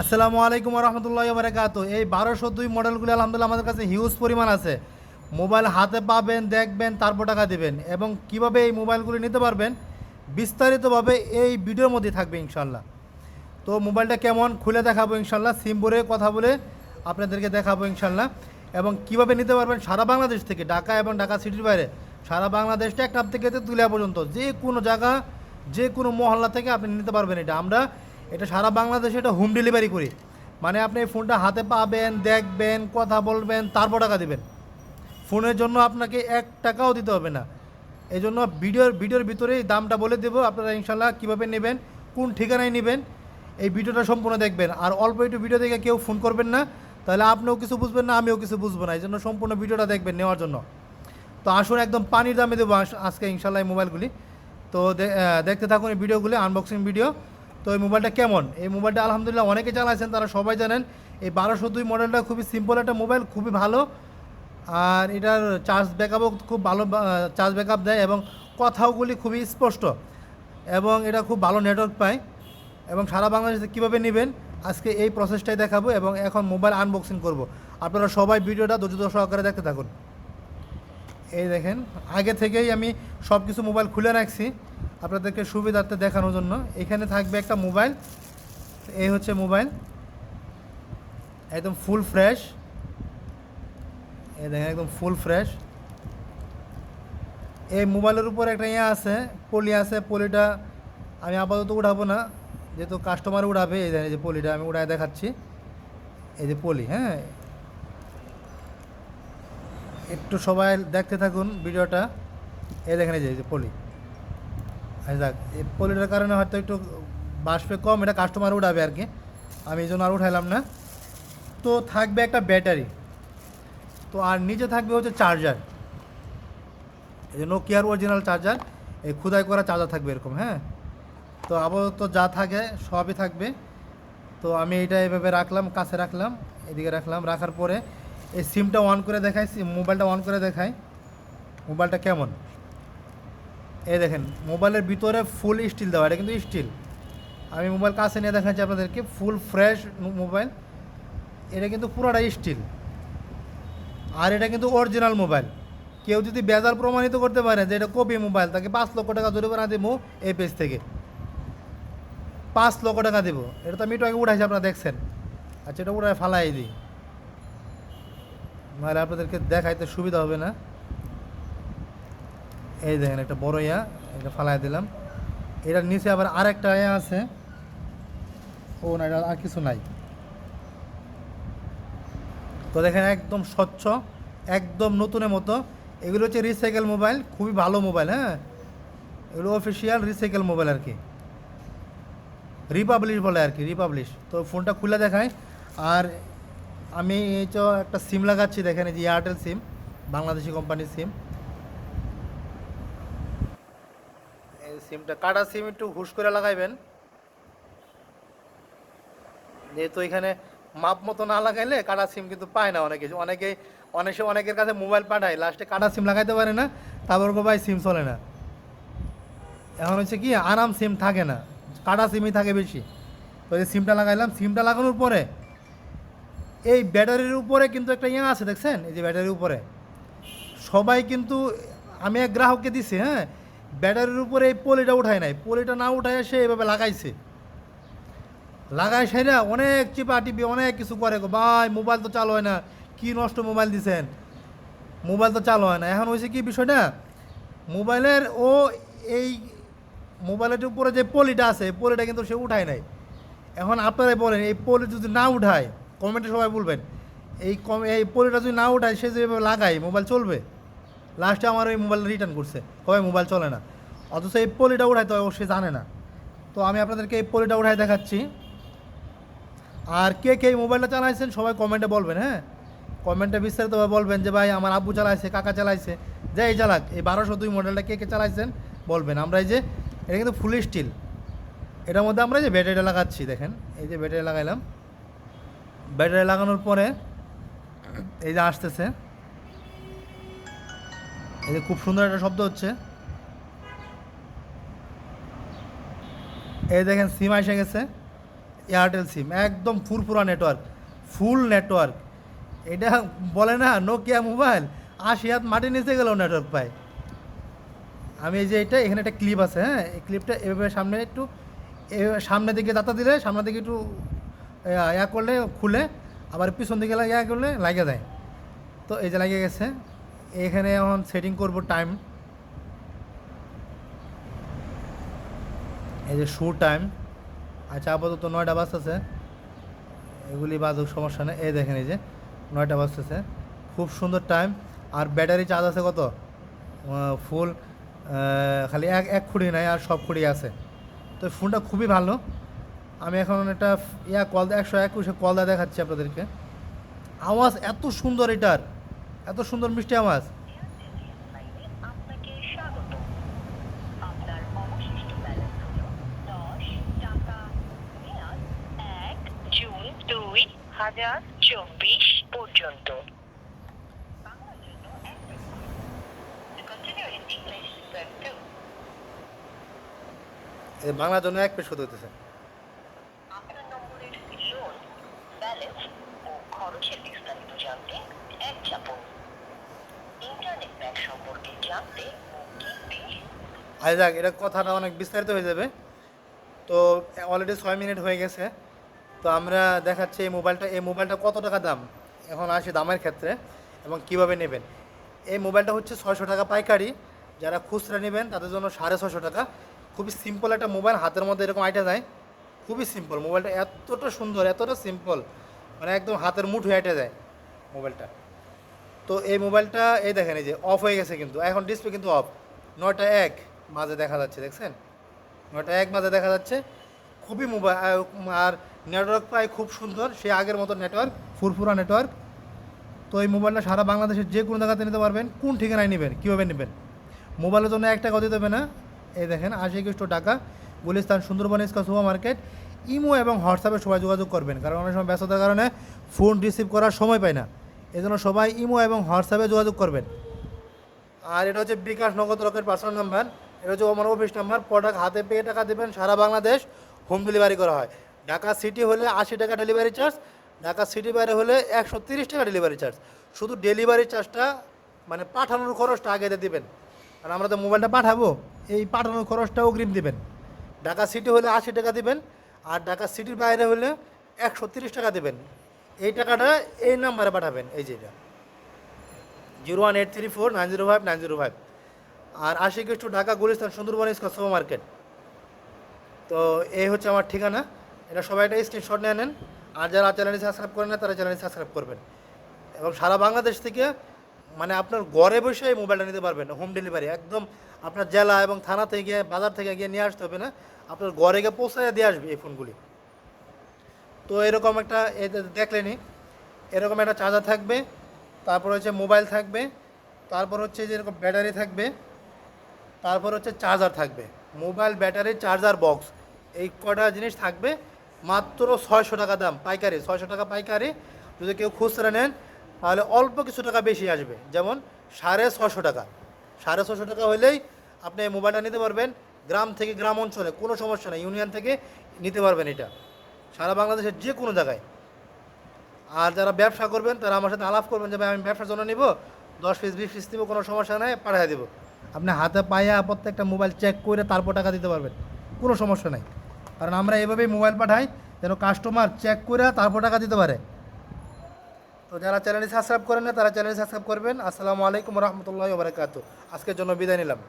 আসসালামু আলাইকুম রহমতুল্লাহ বারাকাত। এই বারোশো দুই মডেলগুলি আলহামদুলিল্লাহ আমাদের কাছে হিউজ পরিমাণ আছে। মোবাইল হাতে পাবেন, দেখবেন, তারপর টাকা দেবেন এবং কীভাবে এই মোবাইলগুলি নিতে পারবেন বিস্তারিতভাবে এই ভিডিওর মধ্যে থাকবে ইনশাল্লাহ তো মোবাইলটা কেমন খুলে দেখাবো ইনশাল্লাহ সিম ভরে কথা বলে আপনাদেরকে দেখাবো ইনশাল্লাহ এবং কীভাবে নিতে পারবেন সারা বাংলাদেশ থেকে, ঢাকা এবং ঢাকা সিটির বাইরে। সারা বাংলাদেশ টেকনাফ থেকে তুলিয়া পর্যন্ত, যে কোনো জায়গা, যে কোনো মহল্লা থেকে আপনি নিতে পারবেন এটা। আমরা এটা সারা বাংলাদেশে এটা হোম ডেলিভারি করি। মানে আপনি এই ফোনটা হাতে পাবেন, দেখবেন, কথা বলবেন, তারপর টাকা দেবেন। ফোনের জন্য আপনাকে এক টাকাও দিতে হবে না। এই জন্য ভিডিওর ভিডিওর ভিতরেই দামটা বলে দেবো। আপনারা ইনশাল্লাহ কীভাবে নেবেন, কোন ঠিকানায় নেবেন, এই ভিডিওটা সম্পূর্ণ দেখবেন। আর অল্প একটু ভিডিও দেখে কেউ ফোন করবেন না, তাহলে আপনিও কিছু বুঝবেন না, আমিও কিছু বুঝব না। এই জন্য সম্পূর্ণ ভিডিওটা দেখবেন নেওয়ার জন্য। তো আসুন একদম পানির দামে দেবো আজকে ইনশাল্লাহ এই মোবাইলগুলি তো দেখতে থাকুন এই ভিডিওগুলি আনবক্সিং ভিডিও তো এই মোবাইলটা কেমন? এই মোবাইলটা আলহামদুলিল্লাহ অনেকে চালাইছেন, তারা সবাই জানেন। এই বারোশো দুই মডেলটা খুবই সিম্পল একটা মোবাইল, খুবই ভালো। আর এটার চার্জ ব্যাকআপও খুব ভালো চার্জ ব্যাকআপ দেয় এবং কথাগুলি খুবই স্পষ্ট। এবং এটা খুব ভালো নেটওয়ার্ক পায়। এবং সারা বাংলাদেশে কীভাবে নেবেন, আজকে এই প্রসেসটাই দেখাবো এবং এখন মোবাইল আনবক্সিং করব। আপনারা সবাই ভিডিওটা ধৈর্য সহকারে দেখতে থাকুন। এই দেখেন, আগে থেকেই আমি সব কিছু মোবাইল খুলে রাখছি। আপনাদেরকে সুবিধার্থে দেখানোর জন্য। এখানে থাকবে একটা মোবাইল। এই হচ্ছে মোবাইল। একদম ফুল ফ্রেশ। এই দেখেন, একদম ফুল ফ্রেশ। এই মোবাইলের উপর একটা ইয়ে আছে, পলি আছে, পলিটা আমি আপাতত উঠাবো না। যেহেতু কাস্টমার উঠাবে, এই যে পলিটা আমি উঠায় দেখাচ্ছি। এই যে পলি হ্যাঁ। একটু সবাই দেখতে থাকুন ভিডিওটা। এই দেখেন এই যে পলি। যাক এই পলিটার কারণে হয়তো একটু বাষ্পে কম, এটা কাস্টমার উঠাবে আর কি। আমি এই জন্য আর উঠাইলাম না। তো থাকবে একটা ব্যাটারি তো আর নিচে থাকবে হচ্ছে চার্জার এই যে নোকিয়ার অরিজিনাল চার্জার এই খুদাই করা চার্জার থাকবে এরকম হ্যাঁ? তো আপাতত যা থাকে সবই থাকবে। তো আমি এটা এভাবে রাখলাম, কাছে রাখলাম, এদিকে রাখলাম, রাখার পরে এই সিমটা অন করে দেখাই মোবাইলটা অন করে দেখাই। মোবাইলটা কেমন? এই দেখেন, মোবাইলের ভিতরে ফুল স্টিল দেওয়া, এটা কিন্তু স্টিল আমি মোবাইল কাছে নিয়ে দেখাচ্ছি আপনাদেরকে ফুল ফ্রেশ মোবাইল। এটা কিন্তু পুরোটা স্টিল আর এটা কিন্তু অরিজিনাল মোবাইল। কেউ যদি বেজার প্রমাণিত করতে পারে যে এটা কপি মোবাইল, তাকে পাঁচ লক্ষ টাকা জরিমানা দেবো এই পেজ থেকে। পাঁচ লক্ষ টাকা দেবো। এটা তো আমি আগে উঠাইছি, আপনারা দেখছেন। আচ্ছা এটা উঠায় ফালাই দিই। নাহলে আপনাদেরকে দেখাইতে সুবিধা হবে না। এই দেখেন, একটা বড় ইয়া, এটা ফালাই দিলাম। এটার নিচে আবার আরেকটা ইয়া আছে। ও না, এটা আর কিছু নাই। তো দেখেন, একদম স্বচ্ছ, একদম নতুনের মতো। এগুলো হচ্ছে রিসাইকেল মোবাইল খুবই ভালো মোবাইল হ্যাঁ? এগুলো অফিসিয়াল রিসাইকেল মোবাইল আর কি। রিপাবলিশ বলে আর কি রিপাবলিশ তো ফোনটা খুলে দেখায় আর আমি এই তো একটা সিম লাগাচ্ছি, দেখেন এই যে এয়ারটেল সিম বাংলাদেশি কোম্পানির সিম এই সিমটা, কাটা সিম একটু হুশ করে লাগাইবেন। যেহেতু এখানে মাপ মতো না লাগাইলে কাটা সিম কিন্তু পায় না অনেকে। অনেকে অনেকে অনেকের কাছে মোবাইল পাঠায়, লাস্টে কাটা সিম লাগাইতে পারে না তারপর ভাই সিম চলে না। এখন হচ্ছে কি, আরাম সিম থাকে না, কাটা সিমই থাকে বেশি। তো এই সিমটা লাগাইলাম, সিমটা লাগানোর পরে এই ব্যাটারির উপরে কিন্তু একটা ইয়ে আছে, দেখছেন? এই যে ব্যাটারির উপরে। সবাই কিন্তু, আমি এক গ্রাহককে দিছি হ্যাঁ? ব্যাটারির উপরে এই পলিটা উঠায় নাই। পলিটা না উঠায় সে এভাবে লাগাইছে। লাগাই সেরা অনেক চিপা টিপি, অনেক কিছু করে গো। ভাই, মোবাইল তো চালু হয় না। কি নষ্ট মোবাইল দিছেন? মোবাইল তো চালু হয় না। এখন হয়েছে কি বিষয়টা? মোবাইলের ও এই মোবাইলের উপরে যে পলিটা আছে পলিটা কিন্তু সে উঠায় নাই। এখন আপনারাই বলেন, এই পলি যদি না উঠায়, কমেন্টে সবাই বলবেন, এই কম এই পলিটা যদি না উঠায়, সে যেভাবে লাগায়, মোবাইল চলবে? লাস্টে আমার ওই মোবাইল রিটার্ন করছে। কবে মোবাইল চলে না? অথচ এই পলিটা উঠায় তো সে জানে না। তো আমি আপনাদেরকে এই পলিটা উঠায় দেখাচ্ছি। আর কে কে মোবাইলটা চালাইছেন সবাই কমেন্টে বলবেন হ্যাঁ? কমেন্টে বিস্তারিতভাবে বলবেন যে, ভাই, আমার আব্বু চালাইছে, কাকা চালাইছে যে এই চালাক, এই বারোশো দুই মডেলটা কে কে চালাইছেন বলবেন। আমরা এই যে, এটা কিন্তু ফুল স্টিল। এটার মধ্যে আমরা যে ব্যাটারি লাগাচ্ছি, দেখেন, এই যে ব্যাটারি লাগাইলাম। ব্যাটারি লাগানোর পরে এই যে আসতেছে। এই যে খুব সুন্দর একটা শব্দ হচ্ছে। এই দেখেন সিম এসে গেছে এয়ারটেল সিম একদম ফুরফুরা নেটওয়ার্ক ফুল নেটওয়ার্ক এটা বলে না নোকিয়া মোবাইল আশি হাত মাটি নিচে গেলেও নেটওয়ার্ক পায়। আমি এই যে এটা, এখানে একটা ক্লিপ আছে হ্যাঁ? এই ক্লিপটা এভাবে সামনে একটু সামনের দিকে দাতা দিলে, সামনের দিকে একটু ইয়া- করলে, খুলে, আবার পিছন দিকে ইয়া করলে লাগে দেয়। তো এই যে লাগে গেছে, এখানে এখন সেটিং করব টাইম এই যে শু টাইম আচ্ছা আপাতত নয়টা বাস আছে এগুলি বাজুক সমস্যা নেই। এই দেখেন, এই যে নয়টা বাজতেছে। খুব সুন্দর টাইম আর ব্যাটারি চার্জ আছে কত? ফুল খালি এক এক খুঁড়ি নাই আর সব খুঁড়ি আছে। তো ফোনটা খুবই ভালো। আমি এখন একটা, ইয়া কল একশো একুশে কল দেওয়া দেখাচ্ছি আপনাদেরকে। আওয়াজ এত সুন্দর এটার। এত সুন্দর মিষ্টি আওয়াজ আপনাকে স্বাগত আপনার অবশিষ্ট ব্যালেন্স হল দশ টাকা মেয়াদ এক জুন দুই হাজার চব্বিশ পর্যন্ত। বাংলার জন্য এক পেশ হতে হতেছে আপনার নম্বরের লোন ব্যালেন্স ও খরচের বিস্তারিত জানতে এক চাপুন। ইন্টারনেট ব্যাংক সম্পর্কে জানতে আজ যাক এটা কথাটা অনেক বিস্তারিত হয়ে যাবে। তো অলরেডি ছয় মিনিট হয়ে গেছে। তো আমরা দেখাচ্ছি এই মোবাইলটা। এই মোবাইলটা কত টাকা দাম? এখন আসি দামের ক্ষেত্রে এবং কীভাবে নেবেন। এই মোবাইলটা হচ্ছে ছয়শো টাকা পাইকারি। যারা খুচরা নেবেন, তাদের জন্য সাড়ে ছশো টাকা। খুবই সিম্পল একটা মোবাইল, হাতের মধ্যে এরকম আইটা যায়। খুবই সিম্পল মোবাইলটা এতটা সুন্দর, এতটা সিম্পল মানে একদম হাতের মুঠ হয়ে আইটা যায় মোবাইলটা। তো এই মোবাইলটা, এই দেখেন এই যে অফ হয়ে গেছে কিন্তু। এখন ডিসপ্লে কিন্তু অফ নয়টা এক মাঝে দেখা যাচ্ছে, দেখছেন? নয়টা এক মাঝে দেখা যাচ্ছে। খুবই মোবাইল আর নেটওয়ার্ক পায় খুব সুন্দর সে আগের মতো নেটওয়ার্ক, ফুরফুরা নেটওয়ার্ক। তো এই মোবাইলটা সারা বাংলাদেশের যে কোনো জায়গাতে নিতে পারবেন, কোন ঠিকানায় নেবেন, কীভাবে নেবেন? মোবাইলের জন্য এক টাকা দিতে হবে না। এই দেখেন আশি একুশ টাকা Gulistan, Sundarban ইস্কা super market Imo এবং হোয়াটসঅ্যাপে সবাই যোগাযোগ করবেন, কারণ অনেক সময় ব্যস্ততার কারণে ফোন রিসিভ করার সময় পায় না। এজন্য সবাই ইমো এবং হোয়াটসঅ্যাপে যোগাযোগ করবেন। আর এটা হচ্ছে বিকাশ নগদ রকের পার্সোনাল নাম্বার, এটা হচ্ছে আমার অফিস নাম্বার, প্রোডাক্ট হাতে পেয়ে টাকা দেবেন, সারা বাংলাদেশ হোম ডেলিভারি করা হয়। ঢাকা সিটি হলে আশি টাকা ডেলিভারি চার্জ ঢাকা সিটি বাইরে হলে একশো তিরিশ টাকা ডেলিভারি চার্জ শুধু ডেলিভারি চার্জটা মানে পাঠানোর খরচটা আগে দিবেন। আর আমরা তো মোবাইলটা পাঠাবো, এই পাঠানোর খরচটা অগ্রিম দেবেন। ঢাকা সিটি হলে আশি টাকা দেবেন, আর ঢাকা সিটির বাইরে হলে একশো তিরিশ টাকা দেবেন। এই টাকাটা এই নাম্বারে পাঠাবেন, এই যেটা zero one eight three four nine zero five nine zero five. আর আশি two Dhaka Gulistan Sundarban ইস্কা super market তো এই হচ্ছে আমার ঠিকানা। এটা সবাই একটা স্ক্রিনশট নিয়ে নেন। আর যারা চ্যানেলটি সাবস্ক্রাইব করেন না, তারা চ্যানেলটি সাবস্ক্রাইব করবেন। এবং সারা বাংলাদেশ থেকে মানে আপনার ঘরে বসে এই মোবাইলটা নিতে পারবেন হোম ডেলিভারি একদম আপনার জেলা এবং থানা থেকে গিয়ে বাজার থেকে গিয়ে নিয়ে আসতে হবে না, আপনার ঘরে গিয়ে পৌঁছায় দিয়ে আসবে এই ফোনগুলি তো এরকম একটা দেখলেনি এরকম একটা চার্জার থাকবে, তারপর হচ্ছে মোবাইল থাকবে, তারপর হচ্ছে যে এরকম ব্যাটারি থাকবে, তারপর হচ্ছে চার্জার থাকবে। মোবাইল ব্যাটারি চার্জার বক্স এই কটা জিনিস থাকবে মাত্র ছয়শো টাকা দাম, পাইকারি, ছয়শো টাকা পাইকারি। যদি কেউ খুচরা নেন, তাহলে অল্প কিছু টাকা বেশি আসবে। যেমন সাড়ে ছশো টাকা। সাড়ে ছশো টাকা হলেই আপনি এই মোবাইলটা নিতে পারবেন। গ্রাম থেকে গ্রাম অঞ্চলে কোনো সমস্যা নেই, ইউনিয়ন থেকে নিতে পারবেন এটা। সারা বাংলাদেশের যে কোনো জায়গায়। আর যারা ব্যবসা করবেন, তারা আমার সাথে আলাপ করবেন যে, ভাই, আমি ব্যবসার জন্য নিব। দশ পিস, বিশ পিস দিব কোনো সমস্যা নাই, পাঠিয়ে দেবো। আপনি হাতে পায়ে প্রত্যেকটা মোবাইল চেক করে তারপর টাকা দিতে পারবেন। কোনো সমস্যা নাই। কারণ আমরা এভাবেই মোবাইল পাঠাই যেন কাস্টমার চেক করে তারপর টাকা দিতে পারে। তো যারা চ্যানেলটি সাবস্ক্রাইব করেন না, তারা চ্যানেলটি সাবস্ক্রাইব করবেন। আসসালামু আলাইকুম রহমতুল্লাহ বারকাত আজকের জন্য বিদায় নিলাম।